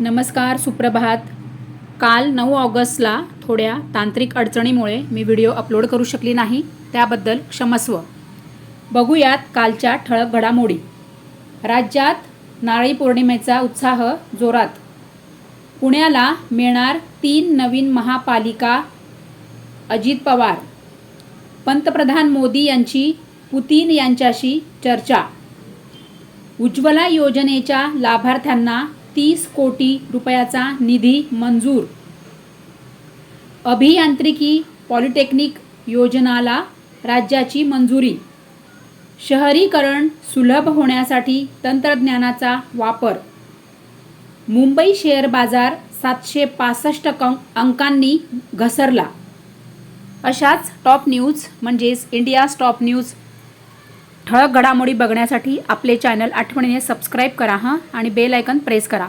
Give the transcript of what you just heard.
नमस्कार सुप्रभात. काल नऊ ऑगस्टला थोड्या तांत्रिक अडचणीमुळे मी व्हिडिओ अपलोड करू शकली नाही त्याबद्दल क्षमस्व. बघूयात कालच्या ठळक घडामोडी. राज्यात नारळी पौर्णिमेचा उत्साह जोरात. पुण्याला मिळणार तीन नवीन महापालिका अजित पवार. पंतप्रधान मोदी यांची पुतीन यांच्याशी चर्चा. उज्ज्वला योजनेच्या लाभार्थ्यांना तीस कोटी रुपयाचा निधी मंजूर. अभियांत्रिकी पॉलिटेक्निक योजनाला राज्याची मंजुरी. शहरीकरण सुलभ होण्यासाठी तंत्रज्ञानाचा वापर. मुंबई शेअर बाजार सातशे पासष्ट कं अंकांनी घसरला. अशाच टॉप न्यूज म्हणजेच इंडियाज टॉप न्यूज ठळक घडामोडी बघण्यासाठी आपले चॅनल आठवणीने सबस्क्राईब करा हां आणि बेल आयकन प्रेस करा.